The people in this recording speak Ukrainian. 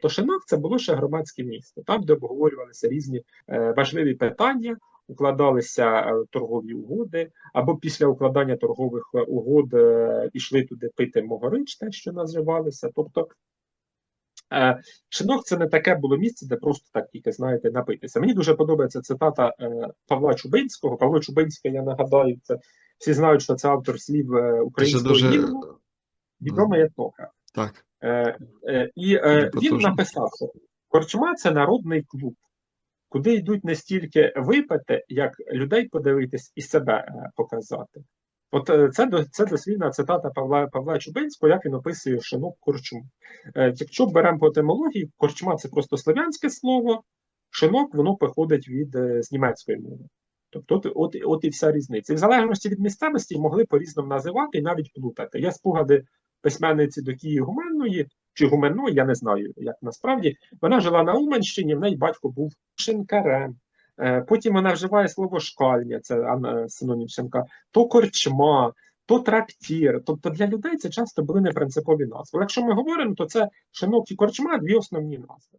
то шинок це було ще громадське місто, там, де обговорювалися різні е, важливі питання, укладалися е, торгові угоди, або після укладання торгових е, угод ішли туди пити могорич, те, що називалося. Тобто Шинок це не таке було місце, де просто так тільки знаєте напитися. Мені дуже подобається цитата Павла Чубинського. Павло Чубинський, я нагадаю, це всі знають, що це автор слів українського дуже відомий етнока. так. Е, е, і е, він написав, що Корчма це народний клуб, куди йдуть не стільки випити, як людей подивитись і себе показати. От це, до- це дослівна цитата Павла, Павла Чубинського, як він описує шинок корчму. Якщо беремо по етимології, корчма це просто слов'янське слово, шинок воно походить від з німецької мови. Тобто, от, от, от і вся різниця. І в залежності від місцевості могли по-різному називати і навіть плутати. Є спогади письменниці Докії Гуменної чи Гуменної, я не знаю, як насправді. Вона жила на Уманщині, в неї батько був шинкарем. Е, Потім вона вживає слово шкальня, це ан- синонім шинка, то корчма, то трактір. Тобто для людей це часто були непринципові назви. Але якщо ми говоримо, то це шинок і корчма дві основні назви.